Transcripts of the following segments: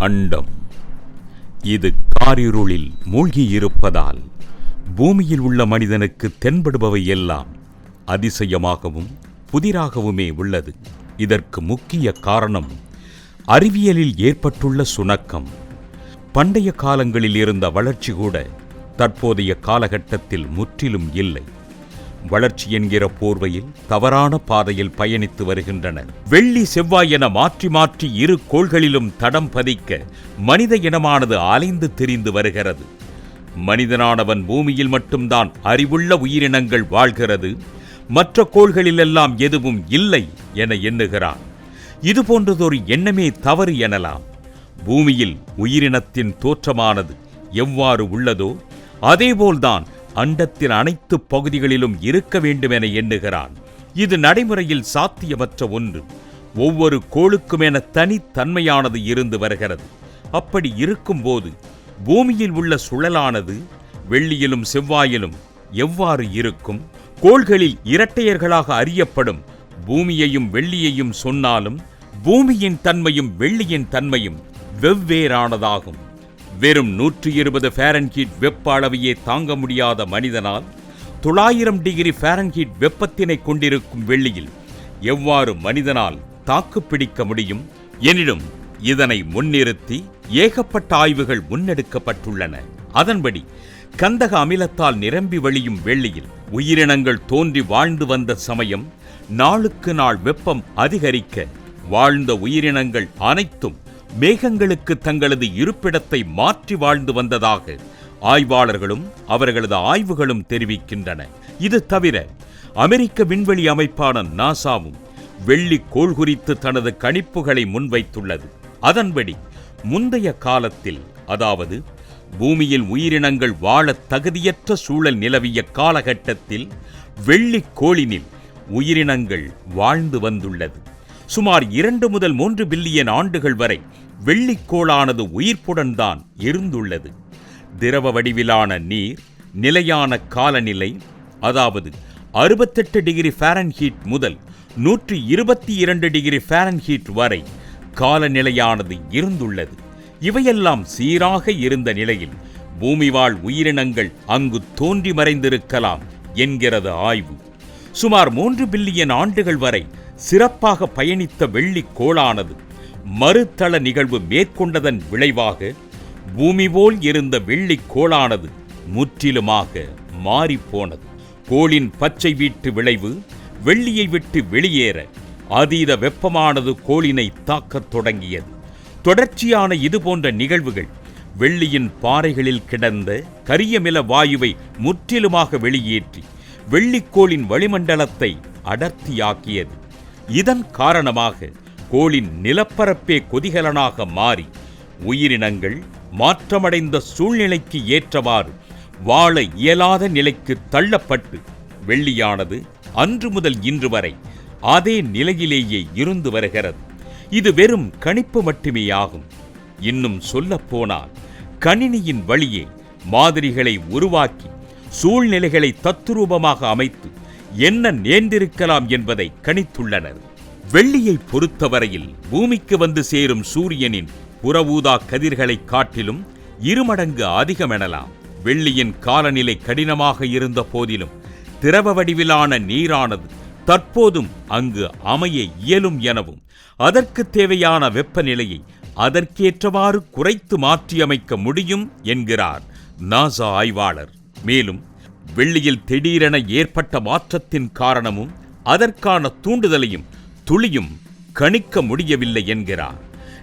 அண்டம். இது காரிருளில் மூழ்கியிருப்பதால் பூமியில் உள்ள மனிதனுக்கு தென்படுபவை எல்லாம் அதிசயமாகவும் புதிராகவுமே உள்ளது. இதற்கு முக்கிய காரணம் அறிவியலில் ஏற்பட்டுள்ள சுணக்கம். பண்டைய காலங்களில் இருந்த வளர்ச்சி கூட தற்போதைய காலகட்டத்தில் முற்றிலும் இல்லை. வளர்ச்சி என்கிற போர்வையில் தவறான பாதையில் பயணித்து வருகின்றனர். வெள்ளி செவ்வாய் என மாற்றி மாற்றி இரு கோள்களிலும் தடம் பதிக்க மனித இனமானது அலைந்து திரிந்து வருகிறது. மனிதனானவன் பூமியில் மட்டும்தான் அறிவுள்ள உயிரினங்கள் வாழ்கிறது. மற்ற கோள்களிலெல்லாம் எதுவும் இல்லை என எண்ணுகிறான். இது போன்றதொரு எண்ணமே தவறு எனலாம். பூமியில் உயிரினத்தின் தோற்றமானது எவ்வாறு உள்ளதோ அதேபோல்தான் அண்டத்தின் அனைத்து பகுதிகளிலும் இருக்க வேண்டும் என எண்ணுகிறான். இது நடைமுறையில் சாத்தியமற்ற ஒன்று. ஒவ்வொரு கோளுக்குமென தனித்தன்மையானது இருந்து வருகிறது. அப்படி இருக்கும்போது பூமியில் உள்ள சுழலானது வெள்ளியிலும் செவ்வாயிலும் எவ்வாறு இருக்கும்? கோள்களில் இரட்டையர்களாக அறியப்படும் பூமியையும் வெள்ளியையும் சொன்னாலும் பூமியின் தன்மையும் வெள்ளியின் தன்மையும் வெவ்வேறானதாகும். வெறும் நூற்றி இருபது ஃபேரன்ஹீட் வெப்ப அளவையே தாங்க முடியாத மனிதனால் தொள்ளாயிரம் டிகிரி ஃபேரன்ஹீட் வெப்பத்தினை கொண்டிருக்கும் வெள்ளியில் எவ்வாறு மனிதனால் தாக்கு பிடிக்க முடியும்? எனினும் இதனை முன்னிறுத்தி ஏகப்பட்ட ஆய்வுகள் முன்னெடுக்கப்பட்டுள்ளன. அதன்படி கந்தக அமிலத்தால் நிரம்பி வழியும் வெள்ளியில் உயிரினங்கள் தோன்றி வாழ்ந்து வந்த சமயம் நாளுக்கு நாள் வெப்பம் அதிகரிக்க வாழ்ந்த உயிரினங்கள் அனைத்தும் மேகங்களுக்கு தங்களது இருப்பிடத்தை மாற்றி வாழ்ந்து வந்ததாக ஆய்வாளர்களும் அவர்களது ஆய்வுகளும் தெரிவிக்கின்றன. இது தவிர அமெரிக்க விண்வெளி அமைப்பான நாசாவும் வெள்ளி கோள் குறித்து தனது கணிப்புகளை முன்வைத்துள்ளது. அதன்படி முந்தைய காலத்தில் அதாவது பூமியில் உயிரினங்கள் வாழ தகுதியற்ற சூழல் நிலவிய காலகட்டத்தில் வெள்ளி கோளினில் உயிரினங்கள் வாழ்ந்து வந்துள்ளது. சுமார் இரண்டு முதல் மூன்று பில்லியன் ஆண்டுகள் வரை வெள்ளிக்கோளானது உயிர்ப்புடன் தான் இருந்துள்ளது. திரவ வடிவிலான நீர் நிலையான காலநிலை அதாவது அறுபத்தெட்டு டிகிரி ஃபாரன்ஹீட் முதல் நூற்றி இருபத்தி இரண்டு டிகிரி ஃபாரன்ஹீட் வரை காலநிலையானது இருந்துள்ளது. இவையெல்லாம் சீராக இருந்த நிலையில் பூமிவாழ் உயிரினங்கள் அங்கு தோன்றி மறைந்திருக்கலாம் என்கிறது ஆய்வு. சுமார் மூன்று பில்லியன் ஆண்டுகள் வரை சிறப்பாக பயணித்த வெள்ளி கோளானது மறுதள நிகழ்வு மேற்கொண்டதன் விளைவாக பூமி போல் இருந்த வெள்ளி கோளானது முற்றிலுமாக மாறிப்போனது. கோளின் பச்சை வீட்டு விளைவு வெள்ளியை விட்டு வெளியேற அதீத வெப்பமானது கோளினை தாக்கத் தொடங்கியது. தொடர்ச்சியான இதுபோன்ற நிகழ்வுகள் வெள்ளியின் பாறைகளில் கிடந்த கரியமில வாயுவை முற்றிலுமாக வெளியேற்றி வெள்ளிக்கோளின் வளிமண்டலத்தை அடர்த்தியாக்கியது. இதன் காரணமாக கோளின் நிலப்பரப்பே கொதிகலனாக மாறி உயிரினங்கள் மாற்றமடைந்த சூழ்நிலைக்கு ஏற்றவாறு வாழ இயலாத நிலைக்கு தள்ளப்பட்டு வெள்ளியானது அன்று முதல் இன்று வரை அதே நிலையிலேயே இருந்து வருகிறது. இது வெறும் கணிப்பு மட்டுமே ஆகும் இன்னும் சொல்லப்போனால் கணினியின் வழியே மாதிரிகளை உருவாக்கி சூழ்நிலைகளை தத்துரூபமாக அமைத்து என்ன நேர்ந்திருக்கலாம் என்பதை கணித்துள்ளனர். வெள்ளியை பொறுத்தவரையில் பூமிக்கு வந்து சேரும் சூரியனின் புறவூதா கதிர்களைக் காட்டிலும் இருமடங்கு அதிகமெனலாம். வெள்ளியின் காலநிலை கடினமாக இருந்த போதிலும் திரவ வடிவிலான நீரானது தற்போதும் அங்கு அமைய இயலும் எனவும் அதற்கு தேவையான வெப்பநிலையை அதற்கேற்றவாறு குறைத்து மாற்றியமைக்க முடியும் என்கிறார் நாசா ஆய்வாளர். மேலும் வெள்ளியில் திடீரென ஏற்பட்ட மாற்றத்தின் காரணமும் அதற்கான தூண்டுதலையும் துளியும் கணிக்க முடியவில்லை என்கிறார்.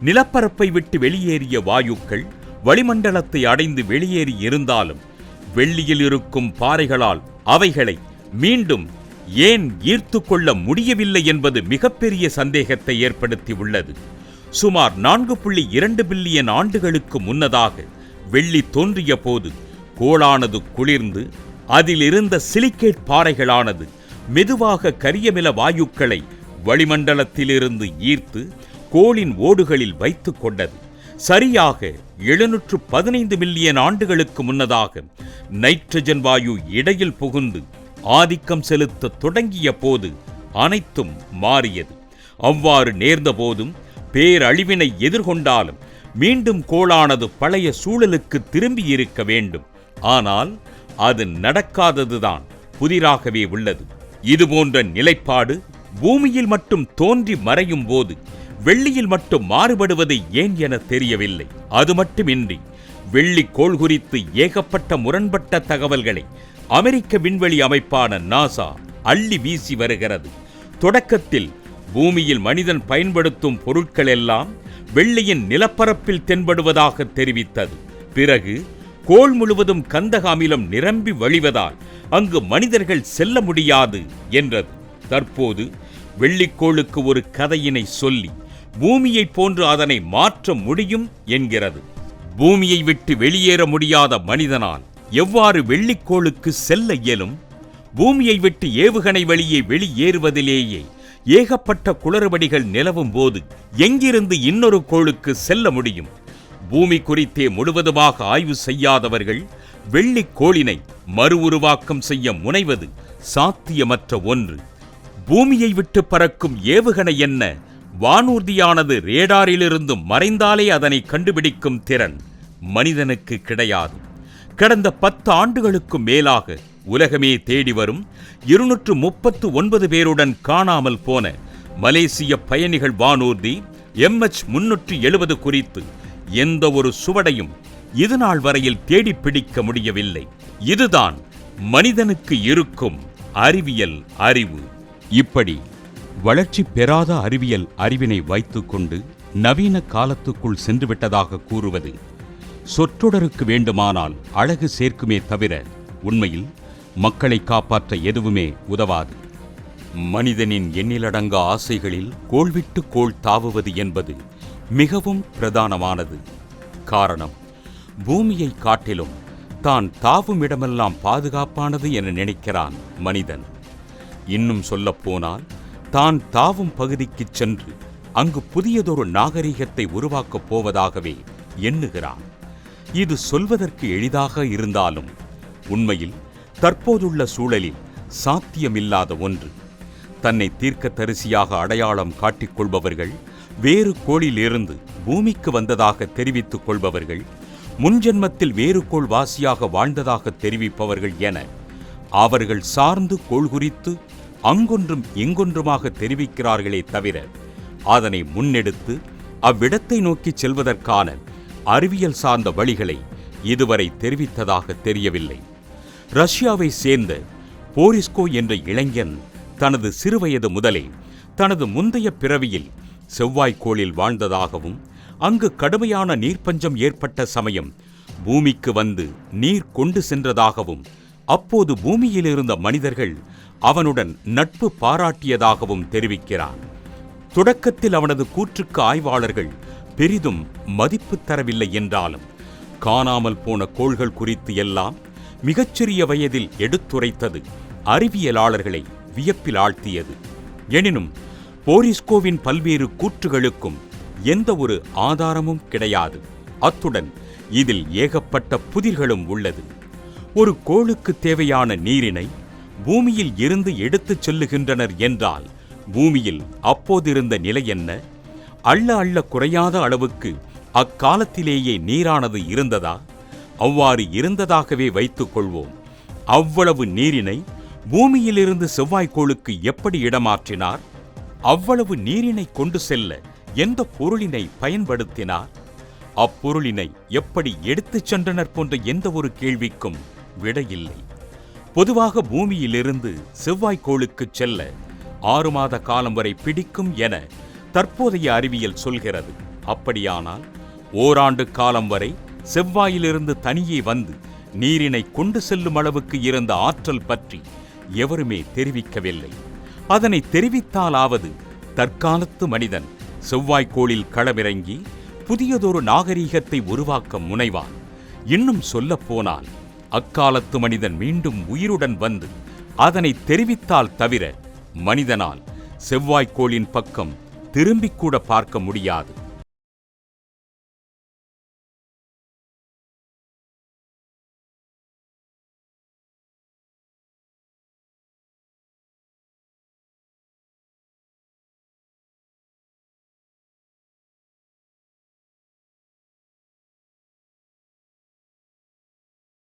நிலப்பரப்பை விட்டு வெளியேறிய வாயுக்கள் வளிமண்டலத்தை அடைந்து வெளியேறி இருந்தாலும் வெள்ளியில் இருக்கும் பாறைகளால் அவைகளை மீண்டும் ஏன் ஈர்த்து கொள்ள முடியவில்லை என்பது மிகப்பெரிய சந்தேகத்தை ஏற்படுத்தி உள்ளது சுமார் நான்கு புள்ளி இரண்டு பில்லியன் ஆண்டுகளுக்கு முன்னதாக வெள்ளி தோன்றிய போது கோளானது குளிர்ந்து அதில் இருந்த சிலிக்கேட் பாறைகளானது மெதுவாக கரியமில வாயுக்களை வளிமண்டலத்திலிருந்து ஈர்த்து கோளின் ஓடுகளில் வைத்து கொண்டது. சரியாக எழுநூற்று பதினைந்து மில்லியன் ஆண்டுகளுக்கு முன்னதாக நைட்ரஜன் வாயு இடையில் புகுந்து ஆதிக்கம் செலுத்த தொடங்கிய போது அனைத்தும் மாறியது. அவ்வாறு நேர்ந்த போதும் பேரழிவினை எதிர்கொண்டாலும் மீண்டும் கோளானது பழைய சூழலுக்கு திரும்பி இருக்க வேண்டும். ஆனால் அது நடக்காததுதான் புதிராகவே உள்ளது. இதுபோன்ற நிலைப்பாடு பூமியில் மட்டும் தோன்றி மறையும் போது வெள்ளியில் மட்டும் மாறுபடுவது ஏன் என தெரியவில்லை. அது மட்டுமின்றி வெள்ளி கோள் குறித்து ஏகப்பட்ட முரண்பட்ட தகவல்களை அமெரிக்க விண்வெளி அமைப்பான நாசா அள்ளி வீசி வருகிறது. தொடக்கத்தில் பூமியில் மனிதன் பயன்படுத்தும் பொருட்கள் எல்லாம் வெள்ளியின் நிலப்பரப்பில் தென்படுவதாக தெரிவித்தது. பிறகு கோள் முழுவதும் கந்தக அமிலம் நிரம்பி வழிவதால் அங்கு மனிதர்கள் செல்ல முடியாது என்றது. தற்போது வெள்ளிக்கோளுக்கு ஒரு கதையினை சொல்லி பூமியைப் போன்று அதனை மாற்ற முடியும் என்கிறது. பூமியை விட்டு வெளியேற முடியாத மனிதனால் எவ்வாறு வெள்ளிக்கோளுக்கு செல்ல இயலும்? பூமியை விட்டு ஏவுகணை வழியே வெளியேறுவதிலேயே ஏகப்பட்ட குளறுபடிகள் நிலவும் போது எங்கிருந்து இன்னொரு கோளுக்கு செல்ல முடியும்? பூமி குறித்தே முழுவதுமாக ஆய்வு செய்யாதவர்கள் வெள்ளி கோளினை மறு உருவாக்கம் செய்ய முனைவது சாத்தியமற்ற ஒன்று. பூமியை விட்டு பறக்கும் ஏவுகணை என்ன? வானூர்தியானது ரேடாரிலிருந்து மறைந்தாலே அதனை கண்டுபிடிக்கும் திறன் மனிதனுக்கு கிடையாது. கடந்த பத்து ஆண்டுகளுக்கு மேலாக உலகமே தேடி வரும் இருநூற்று முப்பத்து ஒன்பது பேருடன் காணாமல் போன மலேசிய பயணிகள் வானூர்தி எம்எச் முன்னூற்று எழுபது குறித்து எந்த ஒரு சுவடையும் இதுநாள் வரையில் தேடிப் பிடிக்க முடியவில்லை. இதுதான் மனிதனுக்கு இருக்கும் அறிவியல் அறிவு. இப்படி வளர்ச்சி பெறாத அறிவியல் அறிவினை வைத்துக்கொண்டு நவீன காலத்துக்குள் சென்றுவிட்டதாக கூறுவது சொற்றொடருக்கு வேண்டுமானால் அழகு சேர்க்குமே தவிர உண்மையில் மக்களை காப்பாற்ற எதுவுமே உதவாது. மனிதனின் எண்ணிலடங்கா ஆசைகளில் கோள்விட்டு கோள் தாவுவது என்பது மிகவும் பிரதானமானது. காரணம் பூமியை காட்டிலும் தான் தாவும் இடமெல்லாம் பாதுகாப்பானது என நினைக்கிறான் மனிதன். இன்னும் சொல்லப்போனால் தான் தாவும் பகுதிக்குச் சென்று அங்கு புதியதொரு நாகரிகத்தை உருவாக்கப் போவதாகவே எண்ணுகிறான். இது சொல்வதற்கு எளிதாக இருந்தாலும் உண்மையில் தற்போதுள்ள சூழலில் சாத்தியமில்லாத ஒன்று. தன்னை தீர்க்கதரிசியாக அடையாளம் காட்டிக் கொள்பவர்கள் வேறு கோளிலிருந்து பூமிக்கு வந்ததாக தெரிவித்துக் கொள்பவர்கள் முன்ஜென்மத்தில் வேறு கோள் வாசியாக வாழ்ந்ததாக தெரிவிப்பவர்கள் என அவர்கள் சார்ந்து கோள் குறித்து அங்கொன்றும் இங்கொன்றுமாக தெரிவிக்கிறார்களே தவிர அதனை முன்னெடுத்து அவ்விடத்தை நோக்கிச் செல்வதற்கான அறிவியல் சார்ந்த வழிகளை இதுவரை தெரிவித்ததாக தெரியவில்லை. ரஷ்யாவை சேர்ந்த போரிஸ்கோ என்ற இளைஞன் தனது சிறுவயது முதலே தனது முந்தைய பிறவியில் செவ்வாய்க்கோளில் வாழ்ந்ததாகவும் அங்கு கடுமையான நீர்ப்பஞ்சம் ஏற்பட்ட சமயம் பூமிக்கு வந்து நீர் கொண்டு சென்றதாகவும் அப்போது பூமியில் இருந்த மனிதர்கள் அவனுடன் நட்பு பாராட்டியதாகவும் தெரிவிக்கிறான் தொடக்கத்தில் அவனது கூற்றுக்கு ஆய்வாளர்கள் பெரிதும் மதிப்பு தரவில்லை என்றாலும் காணாமல் போன கோள்கள் குறித்து எல்லாம் மிகச்சிறிய வயதில் எடுத்துரைத்தது அறிவியலாளர்களை வியப்பில் ஆழ்த்தியது. எனினும் போரிஸ்கோவின் பல்வேறு கூற்றுகளுக்கும் எந்த ஒரு ஆதாரமும் கிடையாது. அத்துடன் இதில் ஏகப்பட்ட புதிர்களும் உள்ளது. ஒரு கோளுக்கு தேவையான நீரினை பூமியில் இருந்து எடுத்துச் செல்லுகின்றனர் என்றால் பூமியில் அப்போதிருந்த நிலை என்ன? அள்ள அள்ள குறையாத அளவுக்கு அக்காலத்திலேயே நீரானது இருந்ததா? அவ்வாறு இருந்ததாகவே வைத்துக் கொள்வோம். அவ்வளவு நீரினை பூமியிலிருந்து செவ்வாய்க்கோளுக்கு எப்படி இடமாற்றினார்? அவ்வளவு நீரினை கொண்டு செல்ல எந்த பொருளினை பயன்படுத்தினார்? அப்பொருளினை எப்படி எடுத்துச் சென்றனர் போன்ற எந்த ஒரு கேள்விக்கும் விடையில்லை. பொதுவாக பூமியிலிருந்து செவ்வாய்க்கோளுக்குச் செல்ல ஆறு மாத காலம் வரை பிடிக்கும் என தற்போதைய அறிவியல் சொல்கிறது. அப்படியானால் ஓராண்டு காலம் வரை செவ்வாயிலிருந்து தனியே வந்து நீரினை கொண்டு செல்லும் அளவுக்கு இருந்த ஆற்றல் பற்றி எவருமே தெரிவிக்கவில்லை. அதனை தெரிவித்தாலாவது தற்காலத்து மனிதன் செவ்வாய்க்கோளில் களமிறங்கி புதியதொரு நாகரீகத்தை உருவாக்க முனைவான். இன்னும் சொல்லப்போனால் அக்காலத்து மனிதன் மீண்டும் உயிருடன் வந்து அதனை தெரிவித்தால் தவிர மனிதனால் செவ்வாய்க்கோளின் பக்கம் திரும்பிக்கூட பார்க்க முடியாது.